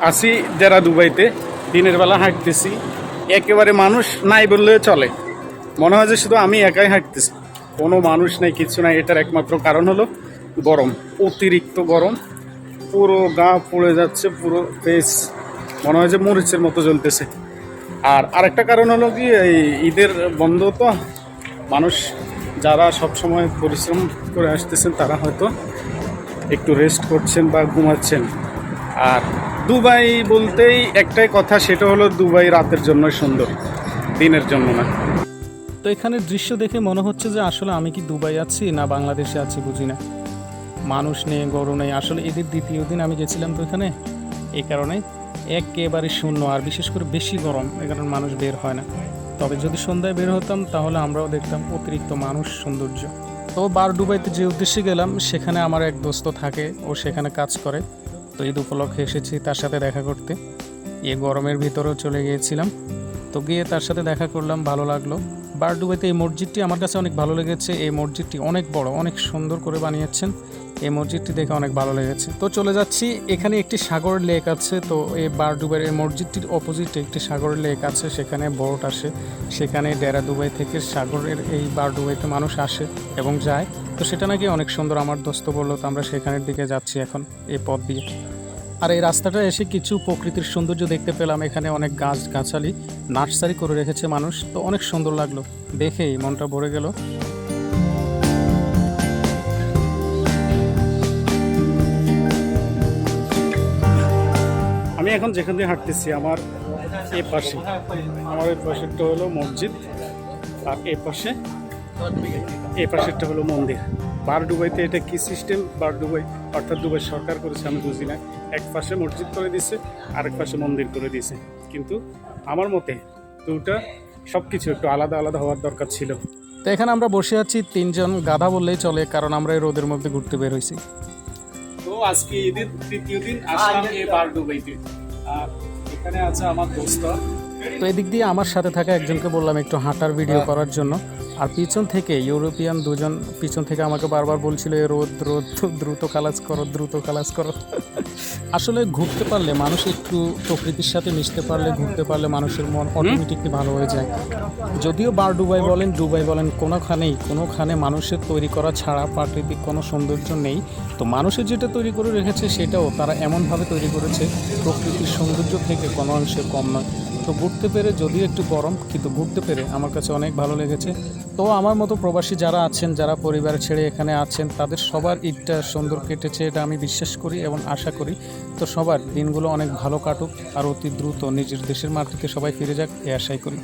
আসি যারা দুবাইতে, দিনের বেলা হাঁটতেছি। একেবারে মানুষ নাই বললে চলে। মনে হয় যে শুধু আমি একাই হাঁটতেছি। কোনো মানুষ নাই, কিছু নাই, এটার একমাত্র কারণ হলো গরম, অতিরিক্ত গরম। পুরো গা পুড়ে যাচ্ছে, পুরো ফেস মনে হয় যে মরিচের মতো জ্বলতেছে। আর আরেকটা কারণ হলো কি, এই ঈদের বন্ধ তো, মানুষ যারা সব সময় পরিশ্রম করে আসতেছেন, তারা হয়তো একটু রেস্ট করছেন বা ঘুমাচ্ছেন। আর দুবাই বলতেই একটাই কথা, সেটা হলো দুবাই রাতের জন্য সুন্দর, দিনের জন্য না। তো এখানে দৃশ্য দেখে মনে হচ্ছে যে আসলে আমি কি দুবাই আছি না বাংলাদেশে আছি বুঝি না। মানুষ নেই, গরু নেই, আসলে এদের দ্বিতীয় দিন আমি গেছিলাম তো এখানে। এই কারণে একেবারে শূন্য, আর বিশেষ করে বেশি গরম এ কারণে মানুষ বের হয় না। তবে যদি সন্ধ্যায় বের হতাম, তাহলে আমরাও দেখতাম অতিরিক্ত মানুষ, সৌন্দর্য। তো বার দুবাইতে যে উদ্দেশ্যে গেলাম, সেখানে আমার এক দোস্ত থাকে, ও সেখানে কাজ করে। তো ঈদ উপলক্ষে এসেছি তার সাথে দেখা করতে। এ গরমের ভিতরেও চলে গিয়েছিলাম। তো গিয়ে তার সাথে দেখা করলাম, ভালো লাগল। বারডুবাইতে এই মসজিদটি আমার কাছে অনেক ভালো লেগেছে। এই মসজিদটি অনেক বড়, অনেক সুন্দর করে বানিয়েছেন। এই মসজিদটি দেখে অনেক ভালো লেগেছে। তো চলে যাচ্ছি, এখানে একটি সাগর লেক আছে, তো এই বারডুবাইয়ের এই মসজিদটির অপোজিটে একটি সাগর লেক আছে, সেখানে বোট আসে। সেখানে ডেরা দুবাই থেকে সাগরের এই বারডুবাইতে মানুষ আসে এবং যায়। তো সেটা নাকি অনেক সুন্দর, আমার দোস্ত বলল, তো আমরা সেখানের দিকে যাচ্ছি এখন, এই পথ দিয়ে। আর এই রাস্তাটা এসে কিছু প্রকৃতির সৌন্দর্য দেখতে পেলাম, এখানে অনেক গাছ গাছালি, নার্সারি করে রেখেছে মানুষ, তো অনেক সুন্দর লাগল, দেখেই মনটা ভরে গেল। আমি এখন যেখান দিয়ে হাঁটতেছি আমার এ পাশে আমার এই পাশেরটা হলো মসজিদ আর এ পাশে এ পাশেরটা হলো মন্দির। বার ডুবাইতে এটা কি সিস্টেম বার ডুবাই অর্থাৎ দুবাই সরকার করেছে আমি বুঝি না। এক পাশে মসজিদ করে দিছে আরেক পাশে মন্দির করে দিছে। কিন্তু আমার মতে দুটা সব কিছু একটু আলাদা আলাদা হওয়ার দরকার ছিল। তো এখানে আমরা বসে আছি তিনজন গাধা বললেই চলে কারণ আমরা এই রোদের মধ্যে ঘুরতে বের হয়েছি। তো আজকে ঈদের তৃতীয় দিন আসলাম এই বার দুবাইতে। আর এখানে আছে আমার দোস্ত। তো এদিক দিয়ে আমার সাথে থাকা একজনকে বললাম একটু হাঁটার ভিডিও করার জন্য। আর পিছন থেকে ইউরোপিয়ান দুজন পিছন থেকে আমাকে বারবার বলছিল "এ রোদ রোদ দ্রুত কালাজ করো দ্রুত কালাজ করো। আসলে ঘুরতে পারলে মানুষ একটু প্রকৃতির সাথে মিশতে পারলে ঘুরতে পারলে মানুষের মন অটোমেটিকলি ভালো হয়ে যায়। যদিও বার ডুবাই বলেন ডুবাই বলেন কোনোখানেই কোনোখানে মানুষের তৈরি করা ছাড়া প্রাকৃতিক কোনো সৌন্দর্য নেই। তো মানুষের যেটা তৈরি করে রেখেছে সেটাও তারা এমনভাবে তৈরি করেছে প্রকৃতির সৌন্দর্য থেকে কোনো অংশে কম নয়। তো ঘুরতে পেরে যদিও একটু গরম, কিন্তু ঘুরতে পেরে আমার কাছে অনেক ভালো লেগেছে। তো আমার মতো প্রবাসী যারা আছেন, যারা পরিবার ছেড়ে এখানে আছেন, তাদের সবার ঈদটা সুন্দর কেটেছে, এটা আমি বিশ্বাস করি এবং আশা করি। তো সবার দিনগুলো অনেক ভালো কাটুক, আর অতি দ্রুত নিজের দেশের মাটিতে সবাই ফিরে যাক, এ আশাই করি।